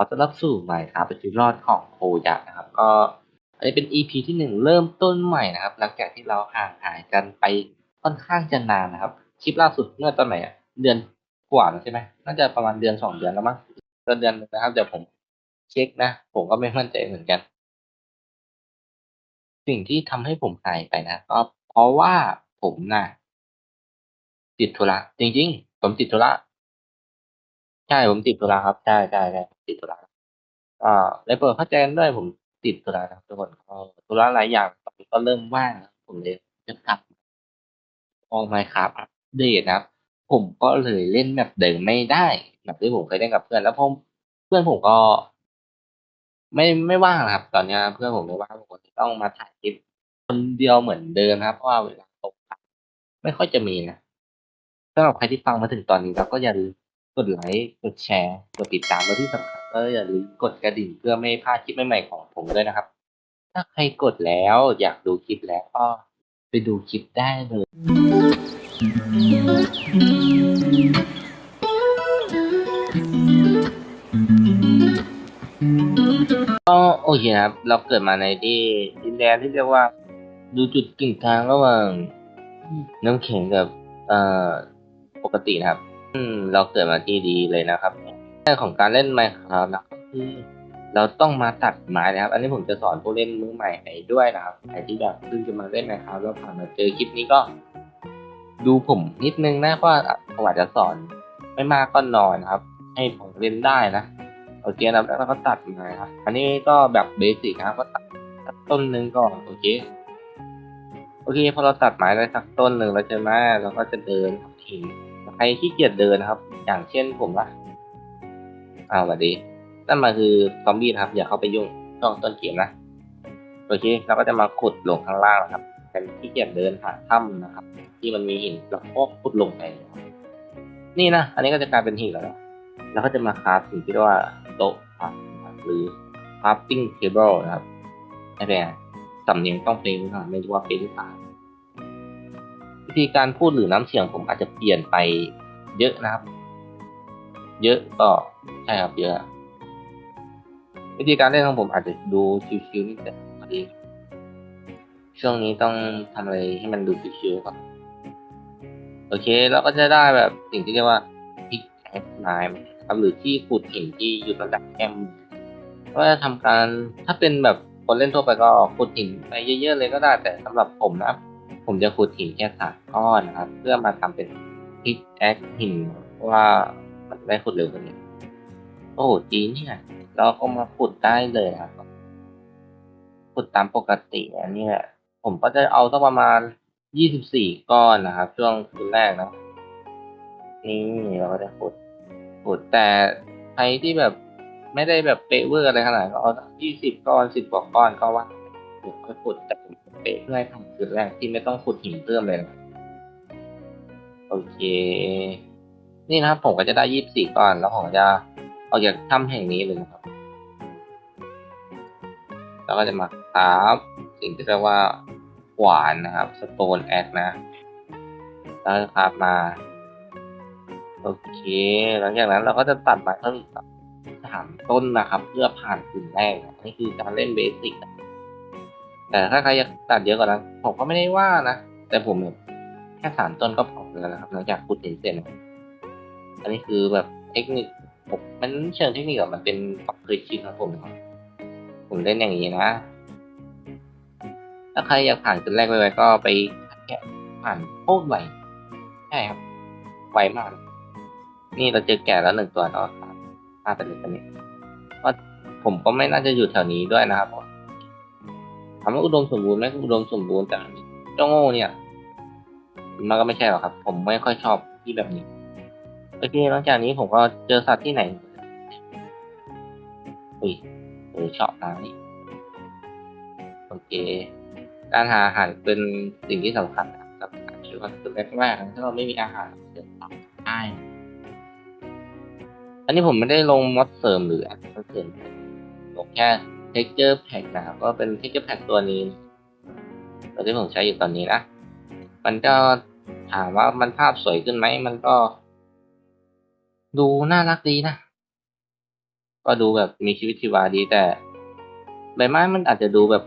อต้อนรับสู่ใหม่ครับเป็นชีวิรอดของโคยะนะครับ ก็อันนี้เป็น EP ที่หนึ่งเริ่มต้นใหม่นะครับ หลังจากที่เราห่างหายกันไปค่อนข้างจะนานนะครับ คลิปล่าสุดเมื่อตอนไหนเดือนกว่าใช่ไหมน่าจะประมาณเดือนสองเดือนแล้วมั้งก็เดือนหนึงนะครับเดี๋ยวผมเช็คนะ ผมก็ไม่มั่นใจเหมือนกัน สิ่งที่ทำให้ผมหายไปนะก็เพราะว่าผมน่ะติดธุระจริง ๆ ผมติดธุระ ใช่ผมติดธุระครับ ใช่ใช่ใช่ติดธุระก็ได้โปรดเข้าใจกันด้วยผมติดธุระนะครับทุกคนก็ธุระหลายอย่างตอนนี้ก็เริ่มว่างแล้วผมเลยจะกลับออกมาครับอัปเดตนะครับ ผมก็เลยเล่นแบบเดิมไม่ได้แบบที่ผมเคยเล่นกับเพื่อนแล้วผมเพื่อนผมก็ ไม่ไม่ว่างนะครับ ตอนนี้เพื่อนผมไม่ว่างผมก็ต้องมาถ่ายคลิปคนเดียวเหมือนเดิมครับ เพราะว่าเวลาตกไม่ค่อยจะมีนะสำหรับใครที่ฟังมาถึงตอนนี้แล้วก็อย่าลืม กดไลค์ กดแชร์ กดติดตามและที่สำคัญก็อย่าลืมกดกระดิ่งเพื่อไม่ให้พลาดคลิปใหม่ๆของผมด้วยนะครับ ถ้าใครกดแล้วอยากดูคลิปแล้วก็ไปดูคลิปได้เลย ก็โอเคครับ เราเกิดมาในที่ดินแดนที่เรียกว่า ดูจุดกึ่งกลางระหว่างน้ำแข็งกับเอ่อปกตินะครับ อืม เราเกิดมาที่ดีเลยนะครับแง่องของการเล่นไมค์ครับนะก็คือเราต้องมาตัดไม้นะครับ อันนี้ผมจะสอนผู้เล่นมือใหม่ไปด้วยนะครับใครที่แบบเพิ่งจะมาเล่นไมค์ครับแล้วผ่านมาเจอคลิปนี้ก็ ดูผมนิดนึงนะเพราะว่าผมอาจจะสอนไม่มากก็น้อยนะครับ ให้ผมเล่นได้นะโอเคนะแล้วเราก็ตัดมาครับอันนี้ก็แบบเบสิกครับก็ตัดต้นหนึ่งก่อนโอเคโอเคพอเราตัดไม้ได้สักต้นหนึ่งแล้วใช่ไหมเราก็จะเดินทีใค รขี้เกียจเดินนะครับ อย่างเช่นผมละอ้าวสวัสดี นั่นมาคือซอมบี้นะครับ อย่าเข้าไปยุ่งช่วงต้นเกมนะ โอเค เราก็จะมาขุดลงข้างล่างนะครับเป็นขี้เกียจเดินหาถ้ำนะครับ ที่มันมีหินแล้วก็ขุดลงไป นี่นะ อันนี้ก็จะกลายเป็นหินแล้วนะแล้วก็จะมาคราฟสิ่งที่เรียกว่าโต๊ะครับหรือ crafting table นะครับไม่เป็นไรสำเนียงต้องเป็นนะไม่รู้ว่าเป็นหรือเปล่า วิธีการพูดหรือน้ำเสียงผมอาจจะเปลี่ยนไปเยอะนะครับ เยอะก็ใช่ครับเยอะวิธีการเล่นของผมอาจจะดูชิวๆนิดแต่พอดีช่วงนี้ต้องทำอะไรให้มันดูชิวๆก่อนโอเคเราก็จะได้แบบสิ่งที่เรียกว่าพิกแอคไม้ครับหรือที่ขุดหินที่อยู่ระดับแก้มก็จะทำการถ้าเป็นแบบคนเล่นทั่วไปก็ขุดหินไปเยอะ ๆ เลยก็ได้แต่สำหรับผมนะ ผมจะขุดหินแค่สามก้อนนะครับ เพื่อมาทำเป็นพิกแอคหินเพราะว่ามันได้ขุดเร็วกว่านี้โอ้โหจีนเนี่ยเราก็มาขุดได้เลยครับขุดตามปกติอันนี้แหละผมก็จะเอาสักประมาณยี่สิบสี่ก้อนนะครับ ช่วงคืนแรกนะนี่เราก็จะขุดขุดแต่ใครที่แบบไม่ได้แบบเป๊ะเวอร์อะไรขนาดก็เอายี่สิบก้อนสิบกว่าก้อนก็ว่าเดี๋ยวค่อยขุดแต่ผม เป๊ะเพื่อให้ทำคืนแรกที่ไม่ต้องขุดหินเพิ่มเลยนะโอเค นี่นะครับผมก็จะได้ยี่สิบสี่ก้อน แล้วผมจะออกจากถ้ำแห่งนี้เลยนะครับแล้วก็จะมาครับสิ่งที่เรียกว่าขวานนะครับสโตนแอคนะ แล้วก็ครับมา โอเค หลังจากนั้นเราก็จะตัดไม้เพิ่มสามต้นนะครับ เพื่อผ่านกลุ่มแรกนะนี่คือการเล่นเบสิกนะ แต่ถ้าใครอยากตัดเยอะกว่านั้นผมก็ไม่ได้ว่านะ แต่ผมแบบแค่สามต้นก็พอแล้วนะครับหลังจากขุดหินเสร็จอันนี้คือแบบเทคนิคผมมันเชิงเทคนิคอกมันเป็นความเคยชินของผมนะครับผมเล่นอย่างนี้นะ ถ้าใครอยากผ่านกลุ่มแรกไวๆก็ไปแค่ผ่านโคตรไวใช่ครับไวมาก นี่เราเจอแก่แล้วหนึ่งตัวเนาะครับพลาดไปเลยตัวนี้ว่าผมก็ไม่น่าจะอยู่แถวนี้ด้วยนะครับ ถามว่าอุดมสมบูรณ์ไหมอุดมสมบูรณ์แต่เจ้าโง่เนี่ย มันก็ไม่ใช่หรอกครับ ผมไม่ค่อยชอบที่แบบนี้โอเคหลังจากนี้ผมก็เจอสัตว์ที่ไหนอุ้ยเออชอบนะนี่โอเค การหาอาหารเป็นสิ่งที่สำคัญนะครับคือว่าคือแรกๆถ้าเราไม่มีอาหารจะตายได้อันนี้ผมไม่ได้ลงมอดเสริมหรืออะไรเสริมลงแค่ texture pack นะครับก็เป็น texture pack ตัวนี้ตัวที่ผมใช้อยู่ตอนนี้นะมันก็ถามว่ามันภาพสวยขึ้นไหมมันก็ ดูน่ารักดีนะ ก็ดูแบบมีชีวิตชีวาดีแต่ใบไม้มันอาจจะดูแบบ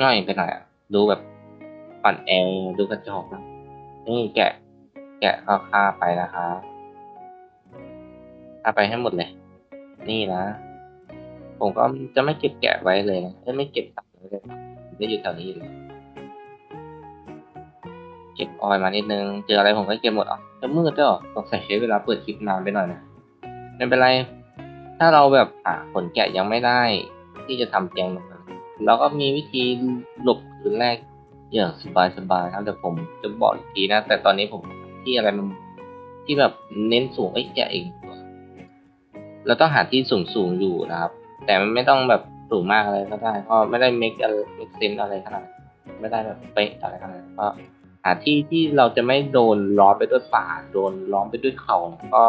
ง่อยไปหน่อยดูแบบปั่นแอดูกระจกนะนี่แกะ แกะก็ฆ่าไปนะคะฆ่าไปให้หมดเลย นี่นะ ผมก็จะไม่เก็บแกะไว้เลยนะไม่เก็บสัตว์ไว้เลยได้อยู่แถวนี้อยู่เลยเก็บออยมานิดนึง เจออะไรผมก็เก็บหมดอะจะมืดด้วยเหรอต้องใส่ใช้เวลาเปิดคลิปนานไปหน่อยนะไม่เป็นไร ถ้าเราแบบหาผลแกะยังไม่ได้ ที่จะทำแกงเราก็มีวิธีหลบคืนแรกอย่างสบายๆครับแต่ผมจะบอกอีกทีนะ แต่ตอนนี้ผมที่อะไรมันที่แบบเน้นสูงไอ้แกะเองเราต้องหาที่สูงสูงอยู่นะครับ แต่มันไม่ต้องแบบสูงมากอะไรก็ได้เพราะไม่ได้เมคอะไรเมคเซนอะไรขนาดไม่ได้แบบเป๊ะอะไรขนาดก็หาที่ที่เราจะไม่โดนล้อมไปด้วยป่าโดนล้อมไปด้วยเขาก็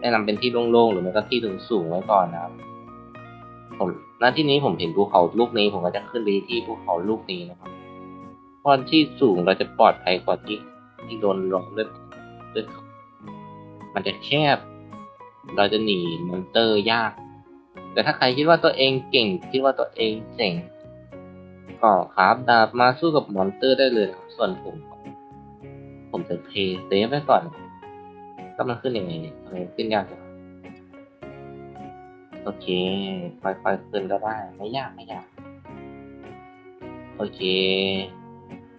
แนะนำเป็นที่โล่งๆหรือไม่ก็ที่สูงๆไว้ก่อนนะครับ ผมณที่นี้ผมเห็นภูเขาลูกนี้ ผมก็จะขึ้นไปที่ภูเขาลูกนี้นะครับเพราะที่สูงเราจะปลอดภัยกว่าที่ที่โดนล้อมด้วยด้วยเขามันจะแคบ เราจะหนีมอนเตอร์ยาก แต่ถ้าใครคิดว่าตัวเองเก่ง คิดว่าตัวเองเจ๋งก็ครับดาบมาสู้กับมอนเตอร์ได้เลยครับส่วนผม ผมจะเพย์เซฟไว้ก่อนก็มันขึ้นยังไงเนี่ยทำไมขึ้นยากจังโอเคค่อยๆขึ้นก็ได้ ไม่ยากไม่ยาก โอเค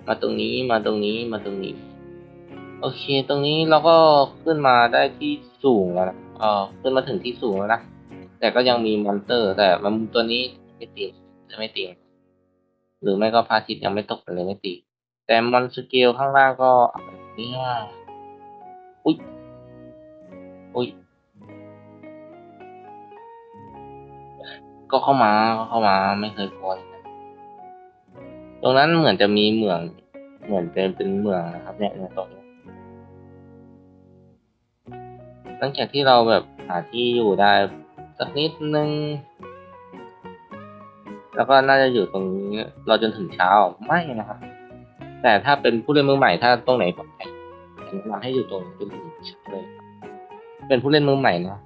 มาตรงนี้มาตรงนี้มาตรงนี้ โอเค ตรงนี้เราก็ขึ้นมาได้ที่สูงแล้วนะเออขึ้นมาถึงที่สูงแล้วนะ แต่ก็ยังมีมอนเตอร์ แต่มันตัวนี้ไม่ตีจะไม่ตีหรือไม่ก็พาทิตยังไม่ตกเลยไม่ตี แต่มอนสเกลข้างล่างก็เนี่ยอุ้ยอุ้ยก็เข้ามาก็เข้ามาไม่เคยกลัวตรงนั้นเหมือนจะมีเหมือง เหมือนเป็นเป็นเหมืองนะครับ เนี่ยเนี่ยตรงนี้หลังจากที่เราแบบหาที่อยู่ได้ สักนิดนึง แล้วก็น่าจะอยู่ตรงนี้ราจนถึงเช้าไม่นะครับ แต่ถ้าเป็นผู้เล่นมือใหม่ถ้าตรงไหนปลอดภัยแนะนำให้อยู่ตรงจนถึงเช้าเลย เป็นผู้เล่นมือใหม่นะ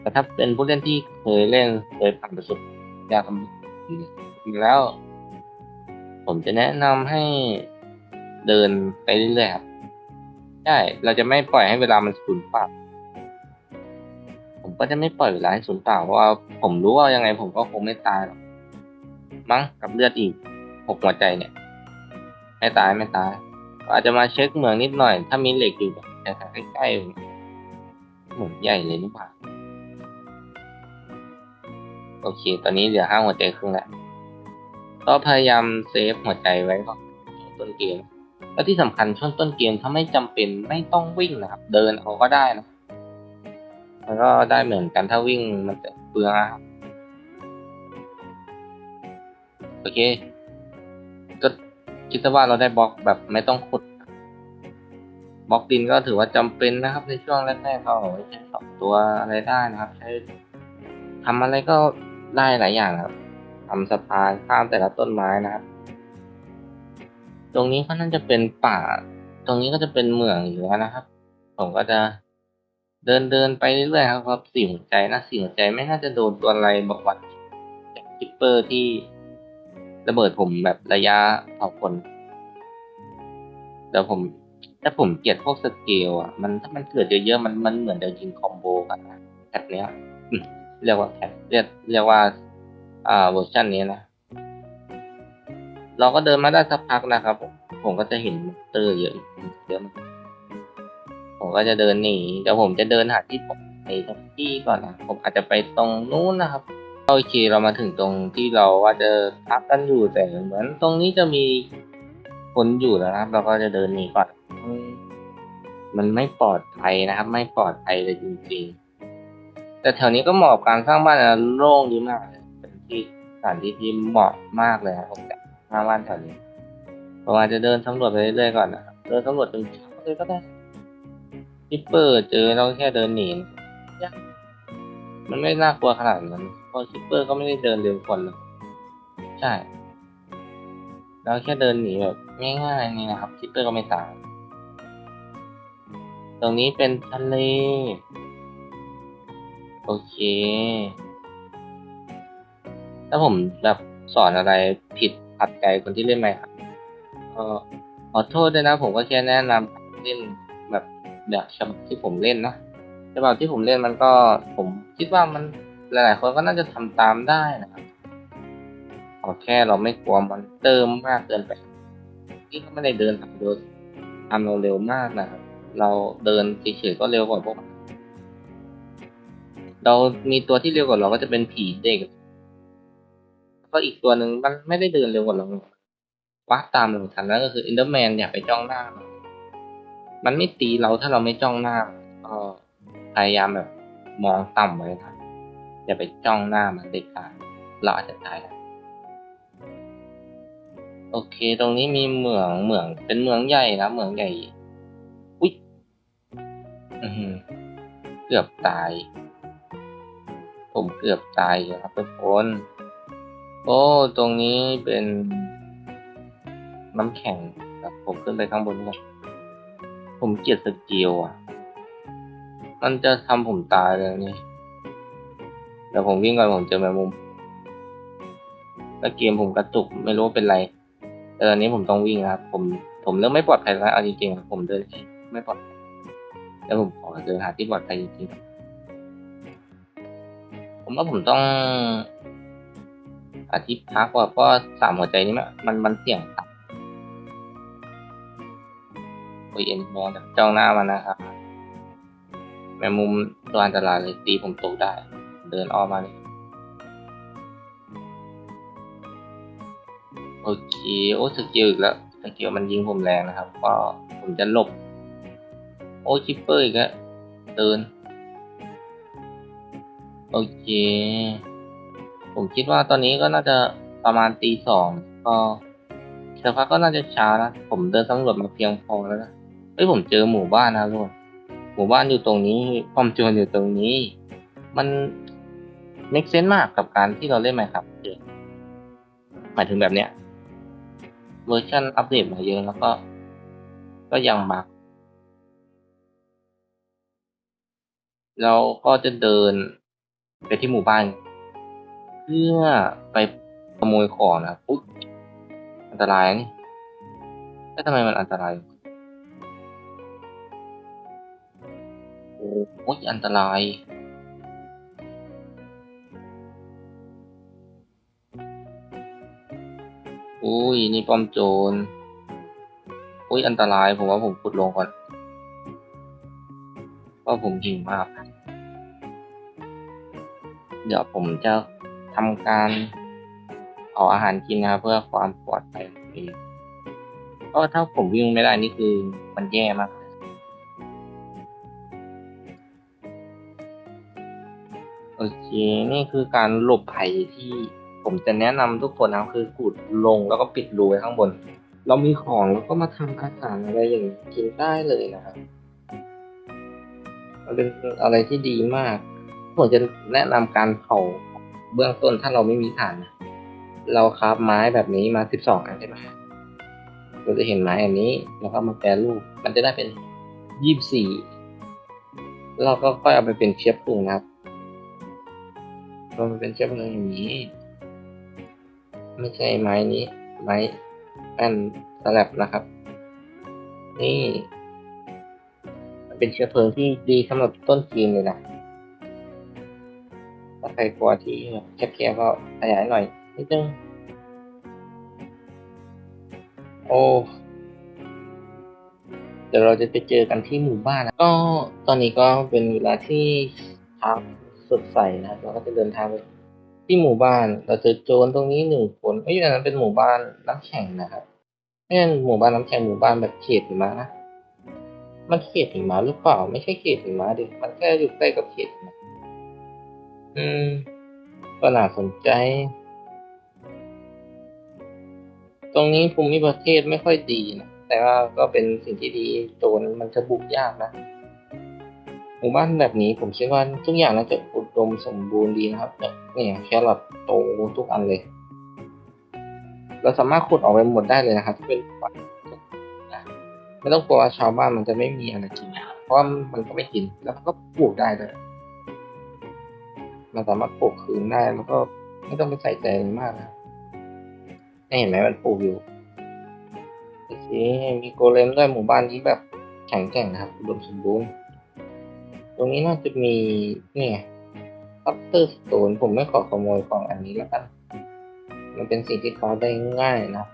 แต่ถ้าเป็นผู้เล่นที่เคยเล่นเคยผ่านประสบการณ์แล้ว ผมจะแนะนำให้เดินไปเรื่อยๆครับใช่ เราจะไม่ปล่อยให้เวลามันสูญเปล่า ก็จะไม่ปล่อยเวลาให้สูญเปล่าเพราะว่าผมรู้ว่ายังไงผมก็คงไม่ตายหรอกมั้งกับเลือดอีกหกหัวใจเนี่ย ไม่ตายไม่ตายอาจจะมาเช็คเมืองนิดหน่อย ถ้ามีเหล็กอยู่แบบใกล้ๆเหมือนใหญ่เลยนี่ป่าโอเค ตอนนี้เหลือห้าหัวใจครึ่งแล้วก็พยายามเซฟหัวใจไว้ก่อนต้นเกม แล้วที่สำคัญช่วงต้นเกมถ้าไม่จำเป็นไม่ต้องวิ่งนะครับ เดินเอาก็ได้นะ มันก็ได้เหมือนกันถ้าวิ่งมันจะเปลืองครับโอเค ก็คิดว่าเราได้บล็อกแบบไม่ต้องขุดบล็อกดินก็ถือว่าจำเป็นนะครับ ในช่วงแรกๆก็ใช้สองตัวอะไรได้นะครับ ใช้ทำอะไรก็ได้หลายอย่างครับทำสะพานข้ามแต่ละต้นไม้นะครับ ตรงนี้ก็น่าจะเป็นป่า ตรงนี้ก็จะเป็นเหมืองอยู่แล้วนะครับ ผมก็จะ เดินเดินไปเรื่อยๆครับสี่หัวใจนะสี่หัวใจไม่น่าจะโดนตัวอะไรบอกวัดจากคิปเปอร์ที่ระเบิดผมแบบระยะเผาคนแต่ผมถ้าผมเกลียดพวกสเกลอะมันถ้ามันเกิดเยอะๆมันมันเหมือนจะยิงคอมโบกันนะแบเนี้ยเรียกว่าแพทเรียกเรียกว่า อ่าเวอร์ชันนี้นะเราก็เดินมาได้สักพักนะครับผมก็จะเห็นเตอร์เยอะเยอะ ก็จะเดินหนีเดี๋ยวผมจะเดินหาที่ผมไปสักที่ก่อนนะผมอาจจะไปตรงนู้นนะครับโอเคเรามาถึงตรงที่เราว่าจะพักกันอยู่แต่เหมือนตรงนี้จะมีคนอยู่แล้วนะครับ เราก็จะเดินหนีก่อนมันไม่ปลอดภัยนะครับ ไม่ปลอดภัยเลยจริงๆ แต่แถวนี้ก็เหมาะกับการสร้างบ้านนะโล่งดีมากเลยเป็นที่สถานที่ที่เหมาะมากเลยครับผมจะสร้างบ้านแถวนี้ผมอาจจะเดินสำรวจไปเรื่อยๆก่อนนะครับเดินสำรวจจนเช้าเลยก็ได้ ที่เปิดเจอเราแค่เดินหนีมันไม่น่ากลัวขนาดนั้นเพราะคิปเปอร์ก็ไม่ได้เดินเร็วคนเลยใช่เราแค่เดินหนีแบบง่ายๆนี่นะครับคิปเปอร์ก็ไม่ตายตรงนี้เป็นทะเล โอเค ถ้าผมแบบสอนอะไรผิดขัดใจคนที่เล่นไหมครับก็ขอโทษด้วยนะ ผมก็แค่แนะนำเล่น แบบแบบฉบับที่ผมเล่นนะฉบับที่ผมเล่นมันก็ผมคิดว่ามันหลายๆคนก็น่าจะทำตามได้นะครับขอแค่เราไม่กลัวมันเติมมากเกินไปที่ก็ไม่ได้เดินทำโดยทำเราเร็วมากนะครับเราเดินเฉยๆก็เร็วกว่าพวกมันเรามีตัวที่เร็วกว่าเราก็จะเป็นผีเด็กก็อีกตัวหนึ่งมันไม่ได้เดินเร็วกว่าเราวักตามเราทันแล้วก็คืออินเดอร์แมนอย่าไปจ้องหน้ามัน มันไม่ตีเราถ้าเราไม่จ้องหน้าก็พยายามแบบมองต่ำไว้นะอย่าไปจ้องหน้ามันเด็ดขาดเราอาจจะตายได้โอเค ตรงนี้มีเหมืองเหมือง เป็นเหมืองใหญ่นะเหมืองใหญ่ อุ้ยอืออเกือบตาย ผมเกือบตายครับทุกคนโอ้ ตรงนี้เป็น น้ำแข็งครับผมขึ้นไปข้างบนก่อน ผมเกลียดสกิลอะ มันจะทำผมตายเลยนี่เดี๋ยวผมวิ่งก่อนผมเจอแมงมุมแล้วเกมผมกระตุกไม่รู้เป็นไร แต่ตอนนี้ผมต้องวิ่งครับ ผมผมเริ่มไม่ปลอดภัยแล้วเอาจริงๆผมเดินไม่ปลอดภัยแล้วผมขอเดินหาที่ปลอดภัยจริงๆผมว่าผมต้องอาทิตย์พักว่าเพราะสามหัวใจนี้มันมันเสี่ยงตำโอ้ยเอ็นมองจากจ้องหน้ามันนะครับแมงมุมตัวอันตรายเลยตีผมตกได้ เดินออกมาเลยโอเคโอ้สกิลอีกแล้วสกิลมันยิงผมแรงนะครับ ก็ผมจะหลบ โอ้ชิปเปอร์อีกแล้วเดิน โอเค ผมคิดว่าตอนนี้ก็น่าจะประมาณตีสองก็เสพักก็น่าจะช้านะ ผมเดินสำรวจมาเพียงพอแล้วนะ ฮ้ยผมเจอหมู่บ้านนะทุกคนหมู่บ้านอยู่ตรงนี้ป้อมโจรอยู่ตรงนี้ มัน make sense มากกับการที่เราเล่นไหมครับเจอหมายถึงแบบเนี้ยเวอร์ชันอัปเดตมาเยอะแล้วก็ ก็ยังบักเราก็จะเดินไปที่หมู่บ้าน เพื่อไปขโมยของนะปุ๊บอันตรายนี่แต่ทำไมมันอันตราย โอ้ยอันตราย อุ้ย นี่ป้อมโจร อุ้ย อันตราย ผมว่าผมขุดลงก่อน เพราะผมหิวมาก เดี๋ยวผมจะทำการเอาอาหารกินนะเพื่อความปลอดภัยของเองเพราะถ้าผมวิ่งไม่ได้นี่คือมันแย่มาก นี่คือการหลบภัยที่ผมจะแนะนำทุกคนนะคือขุดลงแล้วก็ปิดรูไว้ข้างบน เรามีของแล้วก็มาทำอาหารอะไรอย่างกินได้เลยนะครับเป็นอะไรที่ดีมาก ผมจะแนะนำการเผาเบื้องต้นถ้าเราไม่มีถ่านนะเราคราบไม้แบบนี้มาสิบสองอันใช่ไหมเราจะเห็นไม้อันนี้แล้วก็มาแปรรูป มันจะได้เป็นยี่สิบสี่เราก็ค่อยเอาไปเป็นเชื้อปรุงนะครับ มันเป็นเชื้อเพลิงอย่างนี้ ไม่ใช่ไม้นี้ ไม้แป้นสลับนะครับ นี่ มันเป็นเชื้อเพลิงที่ดีสำหรับต้นจีนเลยนะถ้าใครกลัวที่แคบๆก็ขยายหน่อยนิดนึงโอ้เดี๋ยวเราจะไปเจอกันที่หมู่บ้านนะก็ตอนนี้ก็เป็นเวลาที่เช้า สดใสนะครับเราก็จะเดินทางไปที่หมู่บ้านเราเจอโจรตรงนี้หนึ่งคนเอ้ยอันนั้นเป็นหมู่บ้านน้ำแข็งนะครับไม่ใช่หมู่บ้านน้ำแข็งหมู่บ้านแบบเขตหิมะนะมันเขตหิมะหรือเปล่า ไม่ใช่เขตหิมะดิมันแค่อยู่ใกล้กับเขตหิมะอืมก็น่าสนใจ ตรงนี้ภูมิประเทศไม่ค่อยดีนะแต่ว่าก็เป็นสิ่งที่ดีโจรมันจะบุกยากนะ หมู่บ้านแบบนี้ผมคิดว่าทุกอย่างน่าจะอุดมสมบูรณ์ดีนะครับเนี่ยเนี่ยแครอทโตทุกอันเลย เราสามารถขุดออกไปหมดได้เลยนะครับที่เป็นฝันไม่ต้องกลัวว่าชาวบ้านมันจะไม่มีอะไรกินนะเพราะมันก็ไม่กินแล้วมันก็ปลูกได้เลยมันสามารถปลูกคืนได้แล้วก็ไม่ต้องไปใส่ใจมากนะนี่เห็นไหมมันปลูกอยู่โอเคมีโกเลมด้วยหมู่บ้านนี้แบบแข็งแกร่งนะครับอุดมสมบูรณ์ ตรงนี้น่าจะมีเนี่ยอัปเตอร์สโตนผมไม่ขอขโมยของอันนี้แล้วกัน มันเป็นสิ่งที่เขาได้ง่ายนะครับ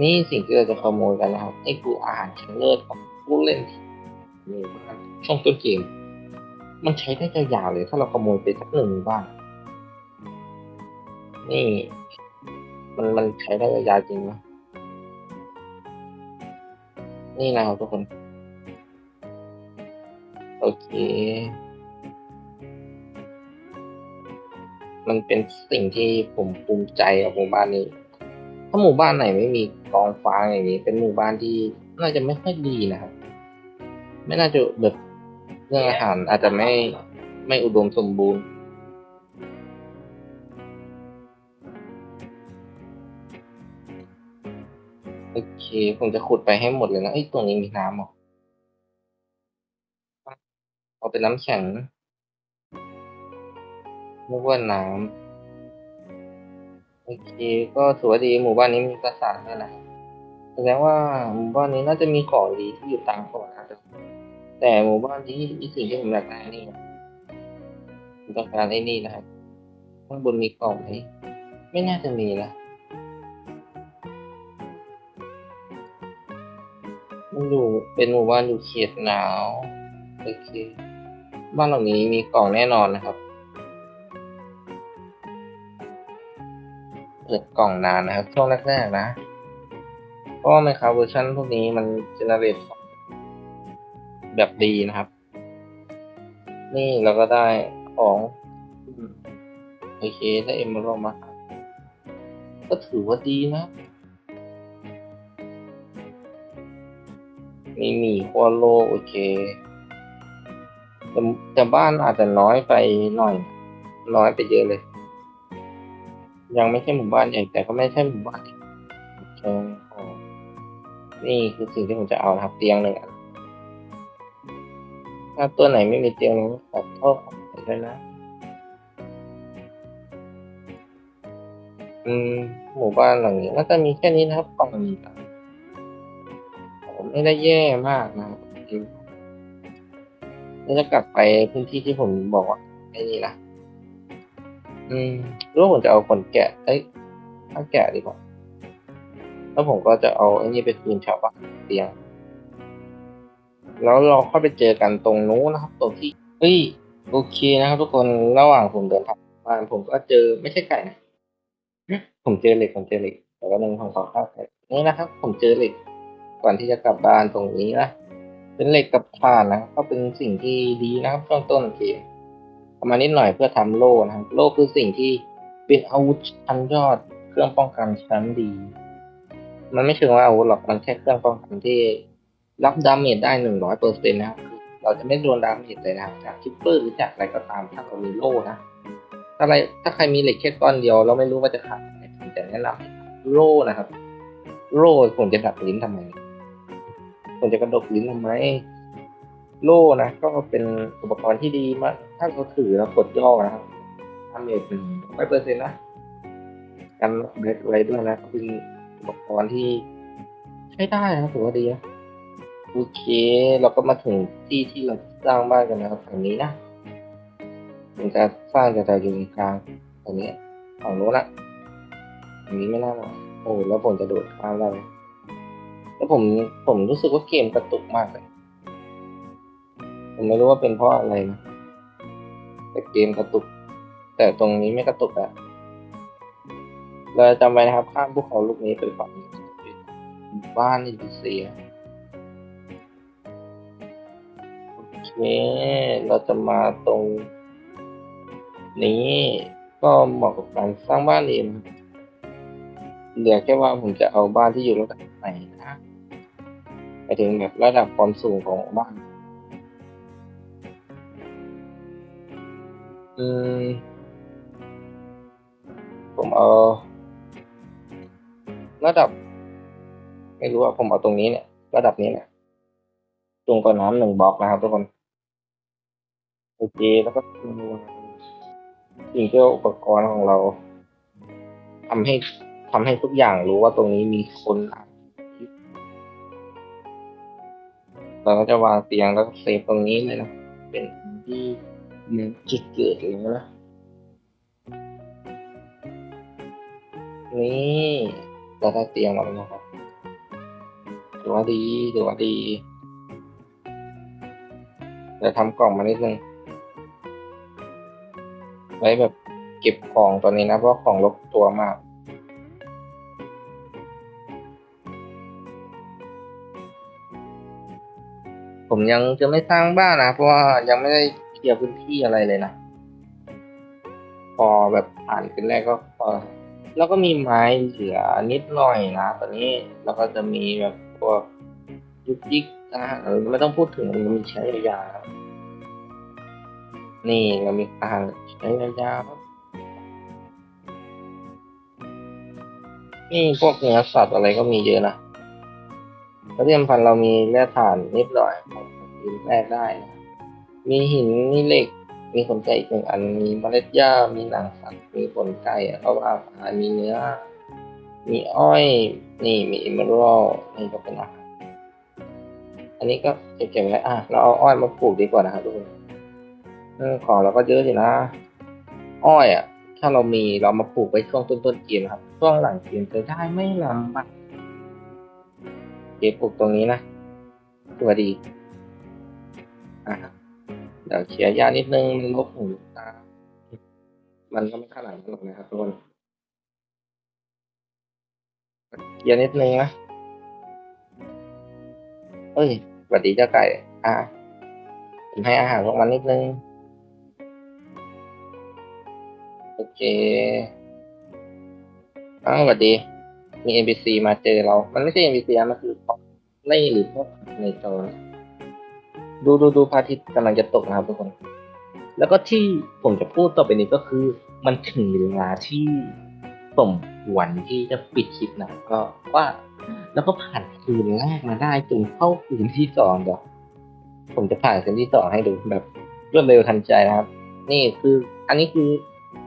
นี่สิ่งที่เราจะขโมยกันนะครับไอ้กูอ่านชั้นเลิศของผู้เล่นที่มีช่องต้นเกม มันใช้ได้ยาวๆเลย ถ้าเราขโมยไปสักหนึ่งบ้านนี่ มันมันใช้ได้ยาวจริงนะนี่นะครับทุกคน โอเค มันเป็นสิ่งที่ผมภูมิใจกับหมู่บ้านนี้ ถ้าหมู่บ้านไหนไม่มีกองฟ้าอย่างนี้ เป็นหมู่บ้านที่น่าจะไม่ค่อยดีนะครับ ไม่น่าจะแบบเรื่องอาหารอาจจะไม่ไม่อุดมสมบูรณ์โอเค ผมจะขุดไปให้หมดเลยนะเอ้ตรงนี้มีน้ำหรอ เอาเป็นน้ำแข็งนึกว่าน้ำโอเคก็ถือว่าดีหมู่บ้านนี้มีปราสาทด้วยนะแสดงว่าหมู่บ้านนี้น่าจะมีของดีที่อยู่ตามเกาะนะครับแต่หมู่บ้านนี้มีสิ่งที่ผมอยากได้นี่ผมต้องการไอ้นี่นะครับข้างบนมีกล่องไหมไม่น่าจะมีนะมันอยู่เป็นหมู่บ้านอยู่เขตหนาวโอเค บ้านหลังนี้มีกล่องแน่นอนนะครับ เปิดกล่องนานนะครับ ช่วงแรกๆนะ เพราะไมค r เวอร์ชันพวกนี้มันเจเนเรตแบบดีนะครับ นี่เราก็ได้ของ โอเคได้เอมมอรัลมา ก็ถือว่าดีนะมีหมี่ขั้วโลกโอเค แต่บ้านอาจจะน้อยไปหน่อย น้อยไปเยอะเลย ยังไม่ใช่หมู่บ้านใหญ่แต่ก็ไม่ใช่หมู่บ้านแข็งนี่คือสิ่งที่ผมจะเอานะครับเตียงหนึ่งอันถ้าตัวไหนไม่มีเตียงขอโทษขอไปด้วยนะหมู่บ้านหลังนี้น่าจะมีแค่นี้นะครับกล่องนี้ผมไม่ได้แย่มากนะครับ จริงแล้วจะกลับไปพื้นที่ที่ผมบอกว่าไอ้นี่นะอืมรู้ว่าผมจะเอาคนแกะ เอ้ยถ้าแกะดีกว่า แล้วผมก็จะเอาไอ้นี่ไปคืนชาวบ้านเตียง แล้วเราค่อยไปเจอกันตรงนู้นนะครับตรงที่เฮ้ยโอเคนะครับ ทุกคนระหว่างผมเดินทางบ้าผมก็เจอไม่ใช่ไก่นะผมเจอเหล็กผมเจอเหล็กแต่ว่าหนึ่งของเขาข้าวไก่นี่นะครับ ผมเจอเหล็กก่อนที่จะกลับบ้านตรงนี้นะ เป็นเหล็กกับถ่านนะครับก็เป็นสิ่งที่ดีนะครับช่วงต้นเกมประมาณนิดหน่อยเพื่อทำโล่นะครับ โล่คือสิ่งที่เป็นอาวุธชั้นยอดเครื่องป้องกันชั้นดี มันไม่เชิงว่าอาวุธหรอกมันแค่เครื่องป้องกันที่รับดาเมจได้หนึ่งร้อยเปอร์เซ็นต์นะครับคือเราจะไม่โดนดาเมจเลยนะจากคิปเปอร์หรือจากอะไรก็ตามถ้าเรามีโล่นะถ้าอะไรถ้าใครมีเหล็กแค่ก้อนเดียวเราไม่รู้ว่าจะขาดอะไรผมจะแนะนำโล่นะครับ โล่ผมจะดัดลิ้นทำไม ผมจะกระดกลิ้นทำไม โล่นะก็เป็นอุปกรณ์ที่ดีมาก ถ้าเราถือแล้วกดย่อนะครับทำเองเป็นร้อยเปอร์เซ็นต์นะกันเบรกไว้ด้วยนะเป็นอุปกรณ์ที่ใช้ได้นะถือว่าดีนะโอเค เราก็มาถึงที่ที่เราสร้างบ้านกันนะครับฝั่งนี้นะผมจะสร้างจะจะอยู่ตรงกลางตรงนี้ฝั่งโน้นนะอันนี้ไม่น่าหรอกโอ้แล้วผมจะโดดข้ามได้ไหม แล้วผมผมรู้สึกว่าเกมกระตุกมากเลย ผมไม่รู้ว่าเป็นเพราะอะไรนะแต่เกมกระตุก แต่ตรงนี้ไม่กระตุกอะเราจำไว้นะครับ ข้ามภูเขาลูกนี้ไปฝั่งนี้บ้านนี่เสียโอเคเราจะมาตรง นี้ก็เหมาะกับการสร้างบ้านเองเหลือแค่ว่าผมจะเอาบ้านที่อยู่ระดับไหนนะ ไปถึงแบบระดับความสูงของบ้าน อืม ผมเอา ระดับ ไม่รู้ว่าผมเอาตรงนี้เนี่ย ระดับนี้เนี่ยตรงกับน้ำหนึ่งบล็อกนะครับทุกคน โอเค แล้วก็สิ่งที่อุปกรณ์ของเราทำให้ทำให้ทุกอย่างรู้ว่าตรงนี้มีคนอะ เราก็จะวางเตียงแล้วก็เซฟตรงนี้เลยนะ เป็นที่เนื้อจุดเกิดเลยนะนี่เราได้เตียงมาแล้วนะครับถือว่าดีถือว่าดีเดี๋ยวทำกล่องมานิดนึงไว้แบบเก็บของตัวนี้นะ เพราะของลบตัวมาก ผมยังจะไม่สร้างบ้านนะ เพราะว่ายังไม่ได้เคลียร์พื้นที่อะไรเลยนะ พอแบบผ่านขึ้นแรกก็พอ แล้วก็มีไม้เหลือนิดหน่อยนะ ตอนนี้แล้วก็จะมีแบบพวกยุกยิกนะไม่ต้องพูดถึงมันมีใช้ยาวๆนี่เรามีอาหารใช้ยาวๆนี่พวกเนื้อสัตว์อะไรก็มีเยอะนะแล้วที่สำคัญเรามีแร่ถ่านนิดหน่อย กินแรกได้นะมีหิน มีเหล็ก มีขนไก่อีกหนึ่งอัน มีเมล็ดหญ้า มีหนังสัตว์ มีขนไก่อะก็ว่าไปมีเนื้อ มีอ้อย นี่มีอิมเมอรัลนี่ก็เป็นอาหารอันนี้ก็เก็บไว้อะ เราเอาอ้อยมาปลูกดีกว่านะครับทุกคนของเราก็เยอะสินะ อ้อยอะ ถ้าเรามีเรามาปลูกไว้ช่วงต้นๆเกมครับ ช่วงหลังเกมจะได้ไม่ลำบากเก็บปลูกตรงนี้นะตัวดี อะเดี๋ยวเขียร์ยานิดนึงมันลบหูตา มันก็ไม่ขนาดนั้นหรอกนะครับทุกคนเขียร์นิดนึงนะเอ้ยสวัสดีเจ้าไก่ อะผมให้อาหารพวกมันนิดนึง โอเคอ้าวสวัสดี มี NPC มาเจอเรา มันไม่ใช่ NPC นะมันคือไล่หรือพวกในจอ ดูดูดูพระอาทิตย์กำลังจะตกนะครับทุกคน แล้วก็ที่ผมจะพูดต่อไปนี้ก็คือมันถึงเวลาที่สมควรที่จะปิดคลิปนะก็ว่า แล้วก็ผ่านคืนแรกมาได้จนเข้าคืนที่สองเดี๋ยวผมจะผ่านคืนที่สองให้ดูแบบรวดเร็วทันใจนะครับ นี่คืออันนี้คือ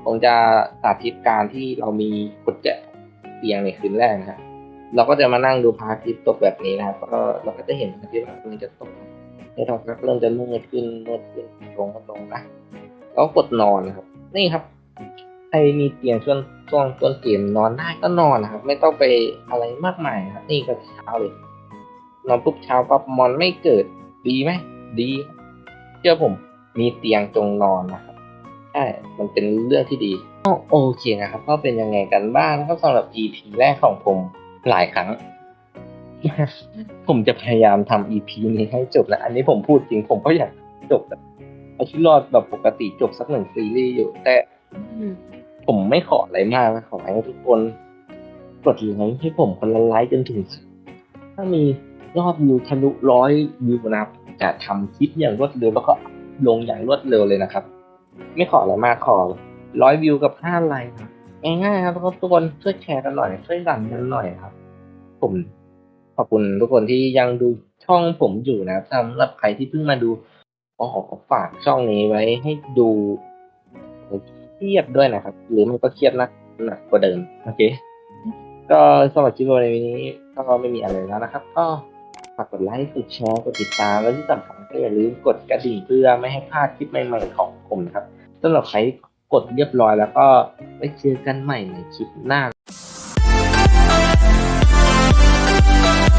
ผมจะสาธิตการที่เรามีกดแจเตียงในคืนแรกนะครับเราก็จะมานั่งดูพระอาทิตย์ตกแบบนี้นะครับก็เราก็จะเห็นพระอาทิตย์ว่ามันจะตก ในทองก็เริ่มจะมืดขึ้นมืดขึ้นลงลงนะแล้วกดนอนนะครับ นี่ครับใครมีเตียงช่วงช่วงต้นเกมนอนได้ก็นอนนะครับ ไม่ต้องไปอะไรมากมายครับนี่ก็เช้าเลยนอนปุ๊บเช้าปั๊บมอนไม่เกิดดีไหมดีเชื่อผมมีเตียงจงนอนนะครับใช่มันเป็นเรื่องที่ดีก็โอเคนะครับ ก็เป็นยังไงกันบ้างนะครับสำหรับ EP แรกของผมหลายครั้ง ผมจะพยายามทำ EP นี้ให้จบนะ อันนี้ผมพูดจริงผมก็อยากจบแบบเอาชีวิตรอดแบบปกติจบสักหนึ่งซีรีส์อยู่ แต่ผมไม่ขออะไรมากขอให้ทุกคนกดไลค์ให้ผมคนละไลค์จนถึง ถ้ามียอดวิวทะลุร้อยวิวนะครับจะทำคลิปอย่างรวดเร็วแล้วก็ลงอย่างรวดเร็วเลยนะครับ ไม่ขออะไรมากขอร้อยวิวกับห้าไลค์ครับง่ายๆครับทุกคนช่วยแชร์กันหน่อยช่วยดันกันหน่อยครับ ผม ขอบคุณทุกคนที่ยังดูช่องผมอยู่นะครับสำหรับใครที่เพิ่งมาดูก็ขอฝากช่องนี้ไว้ให้ดูเครียดด้วยนะครับ หรือมันก็เครียดนักหนักกว่าเดิมโอเค ก็สำหรับคลิปวันนี้ก็ไม่มีอะไรแล้วนะครับ ก็ฝากกดไลค์กดแชร์กดติดตามแล้วที่สำคัญก็อย่าลืมกดกระดิ่งเพื่อไม่ให้พลาดคลิปใหม่ๆของผมนะครับสำหรับใครกดเรียบร้อยแล้วก็ไว้เจอกันใหม่ในคลิปหน้า